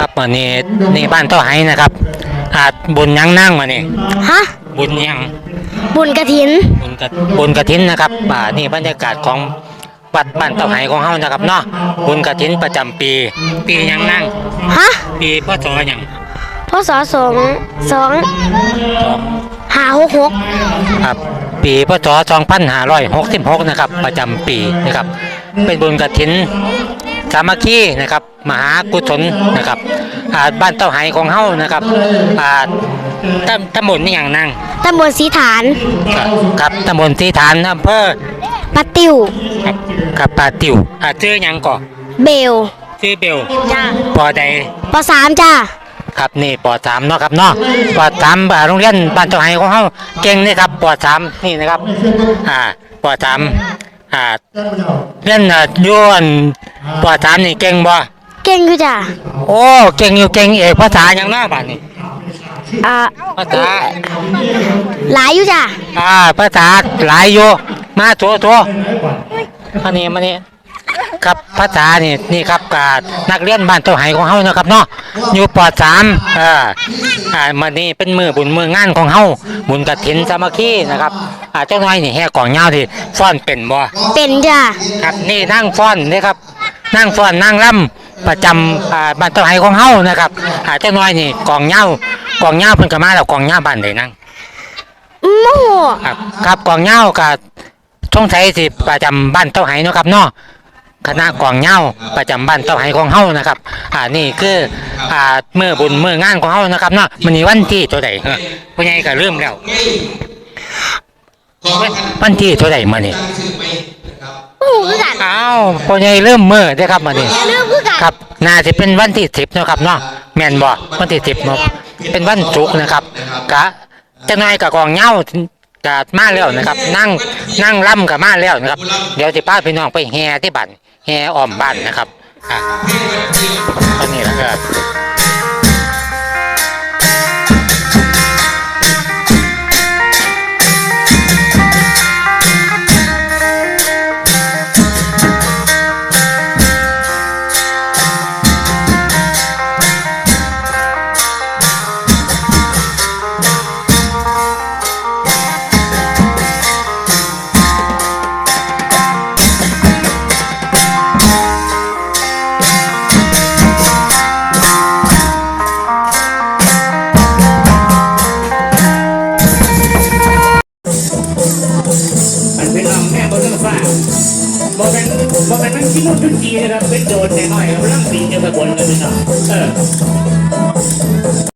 ครับวันนี้นี่บ้านเต้าไห้นะครับ อาจบุญยังนั่งมานี่ฮะ บุญยังบุญกระถิน บุญกระบุญกระถินนะครับอ่านี่บรรยากาศของวัดบ้านเต้าไห้ของเฮานะครับเนาะบุญกระถินประจำปี ปียังนั่ง ฮะ ปีพศยังพศสองสองห้าหกหกครับปีพศ2566 นะครับ ประจำปีนะครับ เป็นบุญกระถิน สามัคคีนะครับมหากุศลนะครับอ่าบ้านเต้าไห้ของเฮานะครับอ่าตำตำบลนี่อย่างนั่งตำบลสีฐานครับครับตำบลที่ฐานอำเภอปะติวครับครับป่าติวอ่าชื่อหยังก่อเบลชื่อเบลจ้าปอใดปสามจ้าครับนี่ปอสามเนาะครับเนาะปอสามอ่าโรงเรียนบ้านเจ้าไห้ของเฮาเก่งนี่ครับปอสามนี่นะครับอ่าปอสามอ่าเรียนอ่าอยวน ปอสามนี่เก่งบ่เก่งคือจ้าโอ้เก่งอยู่เก่งเอกภาษาหยังเนาะบัดนี้อ่าภาษาหลายอยู่จ้าอ่าภาษาหลายอยู่มาโถโถอันนี้มานี่ครับภาษานี่นี่ครับกับนักเรียนบ้านเต้าไห้ของเฮานะครับเนาะอยู่ปอสามเอออ่ามานี่เป็นมือบุญมืองานของเฮาบุญกฐินสามัคคีนะครับอ่าเจ้าน้อยนี่แห่กล่องยาวที่ฟ้อนเป็นบ่เป็นจ้าครับนี่นั่งฟ้อนนี่ครับ นั่งฟ้อนนั่งล่ำประจำอ่าบ้านเต้าไห้ของเฮานะครับอ่าเจ้าน้อยนี่กล่องยาวกล่องยาวเพิ่นก็มาแล้วกล่องยาวบ้านใดนั่งโมโหครับครับกองเหย้ากับช่องไทยสิประจำบ้านเต้าไหเนาะครับเนาะคณะกองเหย้าประจำบ้านเต้าไหของเฮานะครับ อ่านี่คืออ่าเมื่อบุญเมื่องานของเฮานะครับเนาะมันนี้วันที่เท่าไหร่พ่อใหญ่ก็เริ่มแล้ววันที่เท่าไหร่มานี่โอ้โหคือกันอ้าวพ่อใหญ่เริ่มเมื่อได้อครับมานี่อย่าลืมคือกันครับน่าจะเป็นวันที่สิบเนาะครับเนาะแม่นบ่วันที่สิบเนาะเป็นวันศุกร์นะครับกะจะน้อยกับกองเหย้ากะมาแล้วนะครับ นั่งนั่งล่ำกับมาแล้วนะครับ เดี๋ยวสิพาพี่น้องไปแห่ที่บ้านแห่อ้อมบ้านนะครับอะตอนนี้แล้วก็มัน บ่เป็นบ่เป็นมันขี้มุดขึ้นขี้นะครับเป็นโดนแน่น้อยครับร่างปีเดียวกับนกันเลยเนาะเออ